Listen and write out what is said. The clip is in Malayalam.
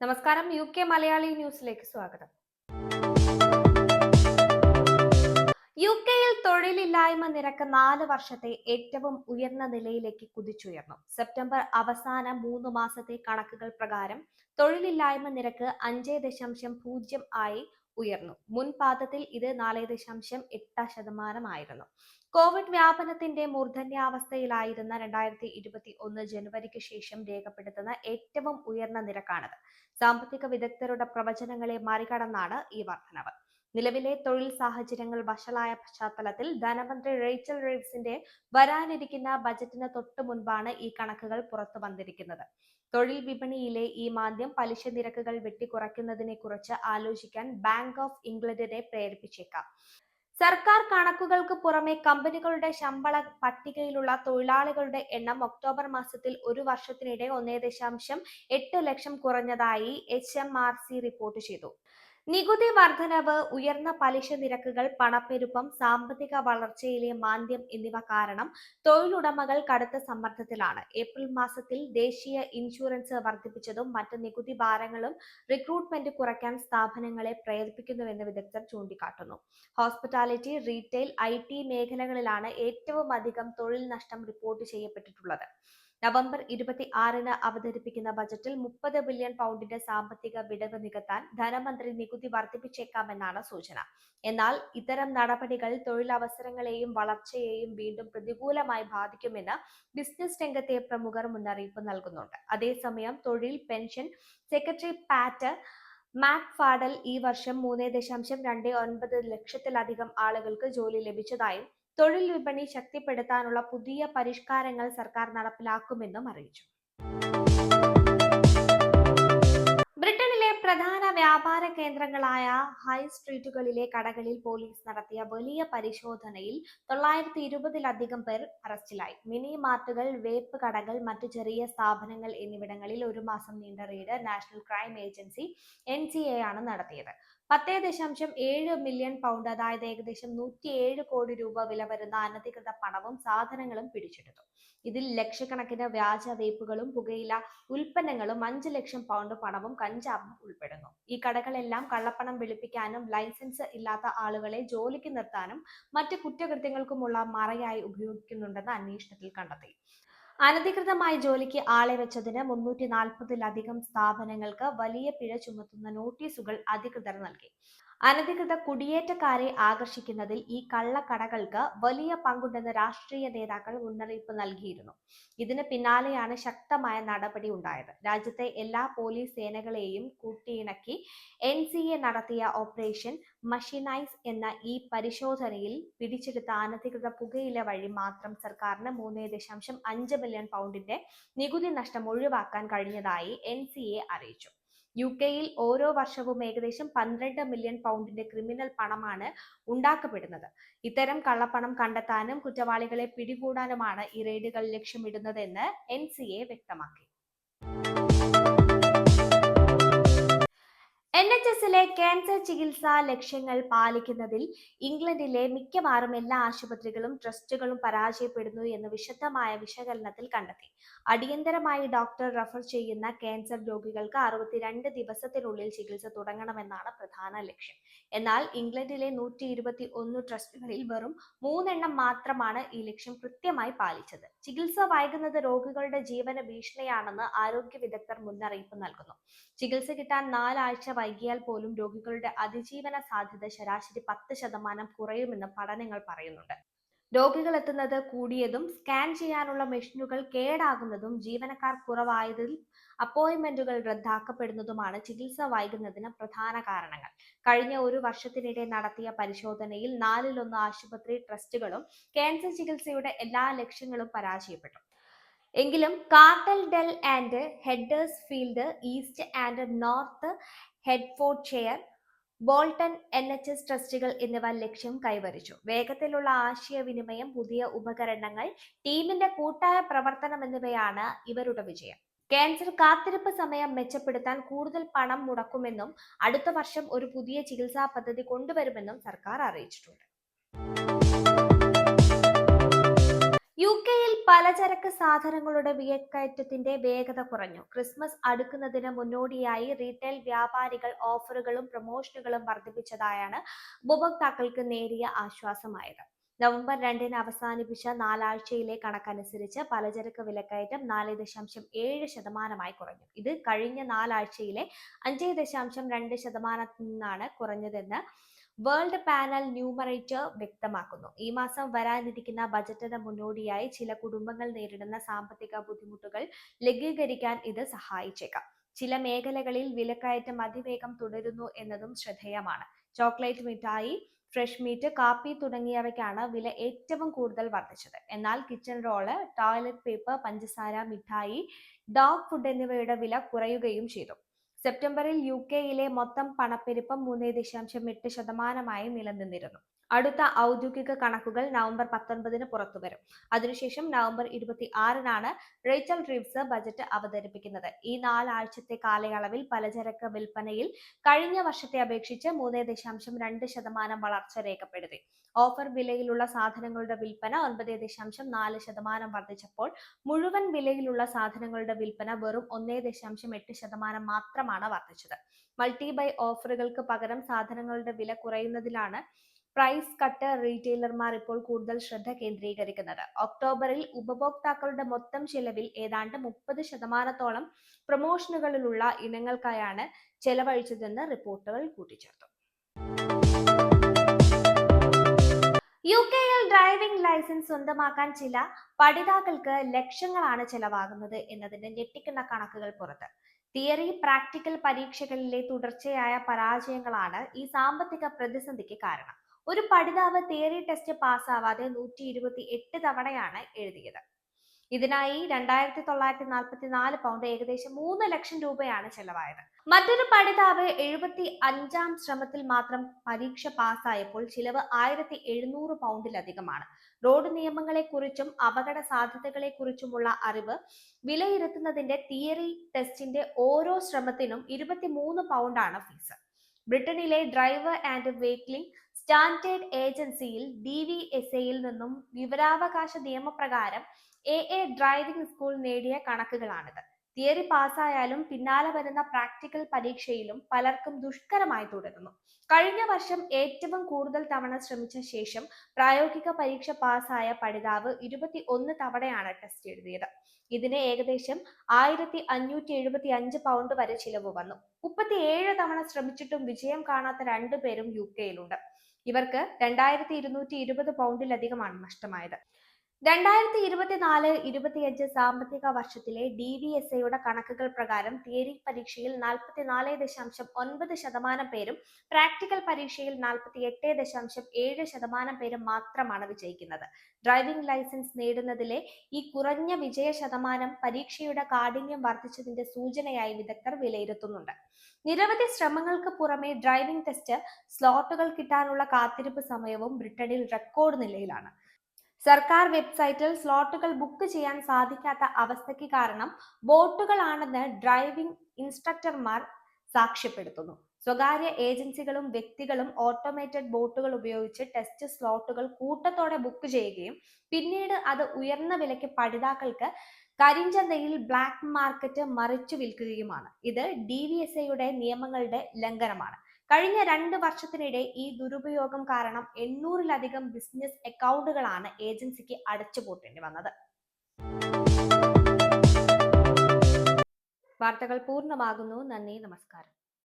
നമസ്കാരം യു കെ മലയാളി ന്യൂസിലേക്ക് സ്വാഗതം. യു കെയിൽ തൊഴിലില്ലായ്മ നിരക്ക് നാല് വർഷത്തെ ഏറ്റവും ഉയർന്ന നിലയിലേക്ക് കുതിച്ചുയർന്നു. സെപ്റ്റംബർ അവസാന മൂന്ന് മാസത്തെ കണക്കുകൾ പ്രകാരം തൊഴിലില്ലായ്മ നിരക്ക് അഞ്ച് ദശാംശം പൂജ്യം ആയി ഉയർന്നു. മുൻ പാദത്തിൽ ഇത് നാല് ദശാംശം എട്ട് ശതമാനമായിരുന്നു. കോവിഡ് വ്യാപനത്തിന്റെ മൂർധന്യാവസ്ഥയിലായിരുന്ന രണ്ടായിരത്തി ഇരുപത്തി ഒന്ന് ജനുവരിക്ക് ശേഷം രേഖപ്പെടുത്തുന്ന ഏറ്റവും ഉയർന്ന നിരക്കാണിത്. സാമ്പത്തിക വിദഗ്ധരുടെ പ്രവചനങ്ങളെ മറികടന്നാണ് ഈ വർധനവ് നിലവിലെ തൊഴിൽ സാഹചര്യങ്ങൾ വഷളായ പശ്ചാത്തലത്തിൽ ധനമന്ത്രി റേച്ചൽ റീവ്സിന്റെ വരാനിരിക്കുന്ന ബജറ്റിന് തൊട്ടു മുൻപാണ് ഈ കണക്കുകൾ പുറത്തു വന്നിരിക്കുന്നത് തൊഴിൽ വിപണിയിലെ ഈ മാന്ദ്യം പലിശ നിരക്കുകൾ വെട്ടിക്കുറയ്ക്കുന്നതിനെ കുറിച്ച് ആലോചിക്കാൻ ബാങ്ക് ഓഫ് ഇംഗ്ലണ്ടിനെ പ്രേരിപ്പിച്ചേക്കാം. സർക്കാർ കണക്കുകൾക്ക് പുറമെ കമ്പനികളുടെ ശമ്പള പട്ടികയിലുള്ള തൊഴിലാളികളുടെ എണ്ണം ഒക്ടോബർ മാസത്തിൽ ഒരു വർഷത്തിനിടെ ഒന്നേ ദശാംശം എട്ട് ലക്ഷം കുറഞ്ഞതായി H M R C report ചെയ്തു. നികുതി വർധനവ് ഉയർന്ന പലിശ നിരക്കുകൾ പണപ്പെരുപ്പം സാമ്പത്തിക വളർച്ചയിലെ മാന്ദ്യം എന്നിവ കാരണം തൊഴിലുടമകൾ കടുത്ത സമ്മർദ്ദത്തിലാണ്. ഏപ്രിൽ മാസത്തിൽ ദേശീയ ഇൻഷുറൻസ് വർദ്ധിപ്പിച്ചതും മറ്റ് നികുതി ഭാരങ്ങളും റിക്രൂട്ട്മെന്റ് കുറയ്ക്കാൻ സ്ഥാപനങ്ങളെ പ്രേരിപ്പിക്കുന്നുവെന്ന് വിദഗ്ധർ ചൂണ്ടിക്കാട്ടുന്നു. ഹോസ്പിറ്റാലിറ്റി റീറ്റെയിൽ ഐ മേഖലകളിലാണ് ഏറ്റവും അധികം തൊഴിൽ നഷ്ടം റിപ്പോർട്ട് ചെയ്യപ്പെട്ടിട്ടുള്ളത്. നവംബർ ഇരുപത്തി ആറിന് അവതരിപ്പിക്കുന്ന ബജറ്റിൽ മുപ്പത് ബില്യൺ പൗണ്ടിന്റെ സാമ്പത്തിക വിടവ് നികത്താൻ ധനമന്ത്രി നികുതി വർദ്ധിപ്പിച്ചേക്കാമെന്നാണ് സൂചന. എന്നാൽ ഇത്തരം നടപടികൾ തൊഴിലവസരങ്ങളെയും വളർച്ചയെയും വീണ്ടും പ്രതികൂലമായി ബാധിക്കുമെന്ന് ബിസിനസ് രംഗത്തെ പ്രമുഖർ മുന്നറിയിപ്പ് നൽകുന്നുണ്ട്. അതേസമയം തൊഴിൽ pension secretary Pat McFadden ഈ വർഷം മൂന്ന് ദശാംശം രണ്ട് ഒൻപത് ലക്ഷത്തിലധികം ആളുകൾക്ക് ജോലി ലഭിച്ചതായും തൊഴിൽ വിപണി ശക്തിപ്പെടുത്താനുള്ള പുതിയ പരിഷ്കാരങ്ങൾ സർക്കാർ നടപ്പിലാക്കുമെന്നും അറിയിച്ചു. ബ്രിട്ടനിലെ പ്രധാന വ്യാപാര കേന്ദ്രങ്ങളായ ഹൈ സ്ട്രീറ്റുകളിലെ കടകളിൽ പോലീസ് നടത്തിയ വലിയ പരിശോധനയിൽ തൊള്ളായിരത്തി ഇരുപതിലധികം പേർ അറസ്റ്റിലായി. മിനി മാർട്ടുകൾ വേപ്പ് കടകൾ മറ്റു ചെറിയ സ്ഥാപനങ്ങൾ എന്നിവിടങ്ങളിൽ ഒരു മാസം നീണ്ട raid national crime agency N ആണ് നടത്തിയത്. പത്തേ ദശാംശം ഏഴ് മില്യൺ പൗണ്ട് അതായത് ഏകദേശം നൂറ്റിയേഴ് കോടി രൂപ വില വരുന്ന അനധികൃത പണവും സാധനങ്ങളും പിടിച്ചെടുത്തു. ഇതിൽ ലക്ഷക്കണക്കിന് വ്യാജ വേപ്പുകളും പുകയില ഉൽപ്പന്നങ്ങളും അഞ്ച് ലക്ഷം പൗണ്ട് പണവും കഞ്ചാവും ഉൾപ്പെടുന്നു. ഈ കടകളെല്ലാം കള്ളപ്പണം വെളുപ്പിക്കാനും ലൈസൻസ് ഇല്ലാത്ത ആളുകളെ ജോലിക്ക് നിർത്താനും മറ്റ് കുറ്റകൃത്യങ്ങൾക്കുമുള്ള മറയായി ഉപയോഗിക്കുന്നുണ്ടെന്ന് അന്വേഷണത്തിൽ കണ്ടെത്തി. അനധികൃതമായി ജോലിക്ക് ആളെ വെച്ചതിന് മുന്നൂറ്റി നാൽപ്പതിലധികം സ്ഥാപനങ്ങൾക്ക് വലിയ പിഴ ചുമത്തുന്ന നോട്ടീസുകൾ അധികൃതർ നൽകി. അനധികൃത കുടിയേറ്റക്കാരെ ആകർഷിക്കുന്നതിൽ ഈ കള്ളക്കടകൾക്ക് വലിയ പങ്കുണ്ടെന്ന് രാഷ്ട്രീയ നേതാക്കൾ മുന്നറിയിപ്പ് നൽകിയിരുന്നു. ഇതിന് പിന്നാലെയാണ് ശക്തമായ നടപടി ഉണ്ടായത്. രാജ്യത്തെ എല്ലാ പോലീസ് സേനകളെയും കൂട്ടിയിണക്കി എൻ സി എ നടത്തിയ ഓപ്പറേഷൻ മഷിനൈസ് എന്ന ഈ പരിശോധനയിൽ പിടിച്ചെടുത്ത അനധികൃത പുകയില വഴി മാത്രം സർക്കാരിന് മൂന്ന് ദശാംശം അഞ്ച് ബില്യൺ പൗണ്ടിന്റെ നികുതി നഷ്ടം ഒഴിവാക്കാൻ കഴിഞ്ഞതായി എൻ സി എ അറിയിച്ചു. യു കെയിൽ ഓരോ വർഷവും ഏകദേശം പന്ത്രണ്ട് മില്യൺ പൗണ്ടിന്റെ ക്രിമിനൽ പണമാണ് ഉണ്ടാക്കപ്പെടുന്നത്. ഇത്തരം കള്ളപ്പണം കണ്ടെത്താനും കുറ്റവാളികളെ പിടികൂടാനുമാണ് ഈ റെയ്ഡുകൾ ലക്ഷ്യമിടുന്നതെന്ന് എൻ സി എ വ്യക്തമാക്കി. എൻ എച്ച് എസിലെ ക്യാൻസർ ചികിത്സാ ലക്ഷ്യങ്ങൾ പാലിക്കുന്നതിൽ ഇംഗ്ലണ്ടിലെ മിക്കവാറും എല്ലാ ആശുപത്രികളും ട്രസ്റ്റുകളും പരാജയപ്പെടുന്നു എന്ന് വിശദമായ വിശകലനത്തിൽ കണ്ടെത്തി. അടിയന്തരമായി ഡോക്ടർ റഫർ ചെയ്യുന്ന ക്യാൻസർ രോഗികൾക്ക് അറുപത്തിരണ്ട് ദിവസത്തിനുള്ളിൽ ചികിത്സ തുടങ്ങണമെന്നാണ് പ്രധാന ലക്ഷ്യം. എന്നാൽ ഇംഗ്ലണ്ടിലെ നൂറ്റി ഇരുപത്തി ഒന്ന് ട്രസ്റ്റുകളിൽ വെറും മൂന്നെണ്ണം മാത്രമാണ് ഈ ലക്ഷ്യം കൃത്യമായി പാലിച്ചത്. ചികിത്സ വൈകുന്നത് രോഗികളുടെ ജീവന ഭീഷണിയാണെന്ന് ആരോഗ്യ വിദഗ്ധർ മുന്നറിയിപ്പ് നൽകുന്നു. ചികിത്സ കിട്ടാൻ നാലാഴ്ച വൈകിയാൽ പോലും രോഗികളുടെ അതിജീവന സാധ്യത ശരാശരി പത്ത് ശതമാനം കുറയുമെന്ന് പഠനങ്ങൾ പറയുന്നുണ്ട്. രോഗികൾ എത്തുന്നത് കൂടിയതും സ്കാൻ ചെയ്യാനുള്ള മെഷീനുകൾ കേടാകുന്നതും ജീവനക്കാർ കുറവായതിൽ അപ്പോയിന്റ്മെന്റുകൾ റദ്ദാക്കപ്പെടുന്നതുമാണ് ചികിത്സ വൈകുന്നതിന് പ്രധാന കാരണങ്ങൾ. കഴിഞ്ഞ ഒരു വർഷത്തിനിടെ നടത്തിയ പരിശോധനയിൽ നാലിലൊന്ന് ആശുപത്രി ട്രസ്റ്റുകളും ക്യാൻസർ ചികിത്സയുടെ എല്ലാ ലക്ഷ്യങ്ങളും പരാജയപ്പെട്ടു. എങ്കിലും Calderdale and Huddersfield East and North Hertfordshire Bolton N H S ട്രസ്റ്റുകൾ എന്നിവ ലക്ഷ്യം കൈവരിച്ചു. വേഗത്തിലുള്ള ആശയവിനിമയം പുതിയ ഉപകരണങ്ങൾ ടീമിന്റെ കൂട്ടായ പ്രവർത്തനം എന്നിവയാണ് ഇവരുടെ വിജയം. ക്യാൻസർ കാത്തിരിപ്പ് സമയം മെച്ചപ്പെടുത്താൻ കൂടുതൽ പണം മുടക്കുമെന്നും അടുത്ത വർഷം ഒരു പുതിയ ചികിത്സാ പദ്ധതി കൊണ്ടുവരുമെന്നും സർക്കാർ അറിയിച്ചിട്ടുണ്ട്. യു കെയിൽ പലചരക്ക് സാധനങ്ങളുടെ വിയക്കയറ്റത്തിന്റെ വേഗത കുറഞ്ഞു. ക്രിസ്മസ് അടുക്കുന്നതിന് മുന്നോടിയായി റീറ്റെയിൽ വ്യാപാരികൾ ഓഫറുകളും പ്രൊമോഷനുകളും വർദ്ധിപ്പിച്ചതായാണ് ഉപഭോക്താക്കൾക്ക് നേരിയ ആശ്വാസമായത്. നവംബർ രണ്ടിന് അവസാനിപ്പിച്ച നാലാഴ്ചയിലെ കണക്കനുസരിച്ച് പലചരക്ക് വിലക്കയറ്റം നാല് ദശാംശം ഏഴ് ശതമാനമായി കുറഞ്ഞു. ഇത് കഴിഞ്ഞ നാലാഴ്ചയിലെ അഞ്ച് ദശാംശം രണ്ട് ശതമാനത്തിൽ നിന്നാണ് കുറഞ്ഞതെന്ന് വേൾഡ് പാനൽ ന്യൂമറേറ്റർ വ്യക്തമാക്കുന്നു. ഈ മാസം വരാനിരിക്കുന്ന ബജറ്റിന് മുന്നോടിയായി ചില കുടുംബങ്ങൾ നേരിടുന്ന സാമ്പത്തിക ബുദ്ധിമുട്ടുകൾ ലഘൂകരിക്കാൻ ഇത് സഹായിച്ചേക്കാം. ചില മേഖലകളിൽ വിലക്കയറ്റം അതിവേഗം തുടരുന്നു എന്നതും ശ്രദ്ധേയമാണ്. ചോക്ലേറ്റ് മിഠായി ഫ്രഷ് മീറ്റ് കാപ്പി തുടങ്ങിയവയ്ക്കാണ് വില ഏറ്റവും കൂടുതൽ വർദ്ധിച്ചത്. എന്നാൽ കിച്ചൺ റോൾ ടോയ്ലറ്റ് പേപ്പർ പഞ്ചസാര മിഠായി ഡോഗ് ഫുഡ് എന്നിവയുടെ വില കുറയുകയും ചെയ്തു. സെപ്റ്റംബറിൽ യു കെയിലെ മൊത്തം പണപ്പെരുപ്പം മൂന്ന് ദശാംശം എട്ട് ശതമാനമായി നിലനിന്നിരുന്നു. അടുത്ത ഔദ്യോഗിക കണക്കുകൾ നവംബർ പത്തൊൻപതിന് പുറത്തുവരും അതിനുശേഷം നവംബർ ഇരുപത്തി ആറിനാണ് റേച്ചൽ റീവ്സ് ബജറ്റ് അവതരിപ്പിക്കുന്നത്. ഈ നാലാഴ്ചത്തെ കാലയളവിൽ പലചരക്ക് വിൽപ്പനയിൽ കഴിഞ്ഞ വർഷത്തെ അപേക്ഷിച്ച് മൂന്ന് ദശാംശം രണ്ട് ശതമാനം വളർച്ച രേഖപ്പെടുത്തി. ഓഫർ വിലയിലുള്ള സാധനങ്ങളുടെ വിൽപ്പന ഒൻപത് ദശാംശം നാല് ശതമാനം വർദ്ധിച്ചപ്പോൾ മുഴുവൻ വിലയിലുള്ള സാധനങ്ങളുടെ വിൽപ്പന വെറും ഒന്നേ ദശാംശം എട്ട് ശതമാനം മാത്രമാണ് വർദ്ധിച്ചത്. മൾട്ടി ബൈ ഓഫറുകൾക്ക് പകരം സാധനങ്ങളുടെ വില കുറയുന്നതിലാണ് പ്രൈസ് കട്ട് റീറ്റെയിലർമാർ ഇപ്പോൾ കൂടുതൽ ശ്രദ്ധ കേന്ദ്രീകരിക്കുന്നത്. ഒക്ടോബറിൽ ഉപഭോക്താക്കളുടെ മൊത്തം ചെലവിൽ ഏതാണ്ട് മുപ്പത് ശതമാനത്തോളം പ്രൊമോഷനുകളിലുള്ള ഇനങ്ങൾക്കായാണ് ചെലവഴിച്ചതെന്ന് റിപ്പോർട്ടുകൾ കൂട്ടിച്ചേർത്തു. യു കെയിൽ ഡ്രൈവിംഗ് ലൈസൻസ് സ്വന്തമാക്കാൻ ചില പഠിതാക്കൾക്ക് ലക്ഷങ്ങളാണ് ചെലവാകുന്നത് എന്നതിന്റെ ഞെട്ടിക്കുന്ന കണക്കുകൾ പുറത്ത്. തിയറി പ്രാക്ടിക്കൽ പരീക്ഷകളിലെ തുടർച്ചയായ പരാജയങ്ങളാണ് ഈ സാമ്പത്തിക പ്രതിസന്ധിക്ക് കാരണം. ഒരു പഠിതാവ് തിയറി ടെസ്റ്റ് പാസ്സാവാതെ നൂറ്റി ഇരുപത്തി എട്ട് തവണയാണ് എഴുതിയത്. ഇതിനായി രണ്ടായിരത്തി തൊള്ളായിരത്തി നാൽപ്പത്തി നാല് പൗണ്ട് ഏകദേശം മൂന്ന് ലക്ഷം രൂപയാണ് ചെലവായത്. മറ്റൊരു പഠിതാവ് എഴുപത്തി അഞ്ചാം ശ്രമത്തിൽ മാത്രം പരീക്ഷ പാസ്സായപ്പോൾ ചിലവ് ആയിരത്തി എഴുന്നൂറ് പൗണ്ടിലധികമാണ് റോഡ് നിയമങ്ങളെക്കുറിച്ചും അപകട സാധ്യതകളെക്കുറിച്ചുമുള്ള അറിവ് വിലയിരുത്തുന്നതിന്റെ തിയറി ടെസ്റ്റിന്റെ ഓരോ ശ്രമത്തിനും ഇരുപത്തിമൂന്ന് പൗണ്ടാണ് ഫീസ്. ബ്രിട്ടനിലെ ഡ്രൈവർ ആൻഡ് വെഹിക്ലിംഗ് സ്റ്റാൻഡേർഡ് ഏജൻസിയിൽ ഡി വി എസ് എയിൽ നിന്നും വിവരാവകാശ നിയമപ്രകാരം എ എ ഡ്രൈവിംഗ് സ്കൂൾ നേടിയ കണക്കുകളാണിത്. തിയറി പാസ്സായാലും പിന്നാലെ വരുന്ന പ്രാക്ടിക്കൽ പരീക്ഷയിലും പലർക്കും ദുഷ്കരമായി തുടരുന്നു. കഴിഞ്ഞ വർഷം ഏറ്റവും കൂടുതൽ തവണ ശ്രമിച്ച ശേഷം പ്രായോഗിക പരീക്ഷ പാസ്സായ പഠിതാവ് ഇരുപത്തി ഒന്ന് തവണയാണ് ടെസ്റ്റ് എഴുതിയത്. ഇതിന് ഏകദേശം ആയിരത്തി അഞ്ഞൂറ്റി എഴുപത്തി അഞ്ച് പൗണ്ട് വരെ ചിലവ് വന്നു. മുപ്പത്തിയേഴ് തവണ ശ്രമിച്ചിട്ടും വിജയം കാണാത്ത രണ്ടുപേരും യു കെയിലുണ്ട്. ഇവർക്ക് രണ്ടായിരത്തി ഇരുന്നൂറ്റി ഇരുപത് പൗണ്ടിലധികമാണ് നഷ്ടമായത്. രണ്ടായിരത്തി ഇരുപത്തിനാല് ഇരുപത്തിയഞ്ച് സാമ്പത്തിക വർഷത്തിലെ ഡി വി എസ് എയുടെ കണക്കുകൾ പ്രകാരം തിയറി പരീക്ഷയിൽ നാൽപ്പത്തിനാല് ദശാംശം ഒൻപത് ശതമാനം പേരും പ്രാക്ടിക്കൽ പരീക്ഷയിൽ നാൽപ്പത്തി എട്ട് ദശാംശം ഏഴ് ശതമാനം പേരും മാത്രമാണ് വിജയിക്കുന്നത്. ഡ്രൈവിംഗ് ലൈസൻസ് നേടുന്നതിലെ ഈ കുറഞ്ഞ വിജയ ശതമാനം പരീക്ഷയുടെ കാഠിന്യം വർദ്ധിച്ചതിന്റെ സൂചനയായി വിദഗ്ധർ വിലയിരുത്തുന്നുണ്ട്. നിരവധി ശ്രമങ്ങൾക്ക് പുറമെ ഡ്രൈവിംഗ് ടെസ്റ്റ് സ്ലോട്ടുകൾ കിട്ടാനുള്ള കാത്തിരിപ്പ് സമയവും ബ്രിട്ടനിൽ റെക്കോർഡ് നിലയിലാണ്. സർക്കാർ വെബ്സൈറ്റിൽ സ്ലോട്ടുകൾ ബുക്ക് ചെയ്യാൻ സാധിക്കാത്ത അവസ്ഥയ്ക്ക് കാരണം ബോട്ടുകളാണെന്ന് ഡ്രൈവിംഗ് ഇൻസ്ട്രക്ടർമാർ സാക്ഷ്യപ്പെടുത്തുന്നു. സ്വകാര്യ ഏജൻസികളും വ്യക്തികളും ഓട്ടോമേറ്റഡ് ബോട്ടുകൾ ഉപയോഗിച്ച് ടെസ്റ്റ് സ്ലോട്ടുകൾ കൂട്ടത്തോടെ ബുക്ക് ചെയ്യുകയും പിന്നീട് അത് ഉയർന്ന വിലയ്ക്ക് പഠിതാക്കൾക്ക് കരിഞ്ചന്തയിൽ ബ്ലാക്ക് മാർക്കറ്റ് മറിച്ചു വിൽക്കുകയുമാണ്. ഇത് ഡി വി എസ് നിയമങ്ങളുടെ ലംഘനമാണ്. കഴിഞ്ഞ രണ്ട് വർഷത്തിനിടെ ഈ ദുരുപയോഗം കാരണം എണ്ണൂറിലധികം ബിസിനസ് അക്കൗണ്ടുകളാണ് ഏജൻസിക്ക് അടച്ചുപൂട്ടേണ്ടി വന്നത്. വാർത്തകൾ പൂർണമാകുന്നു. നന്ദി നമസ്കാരം.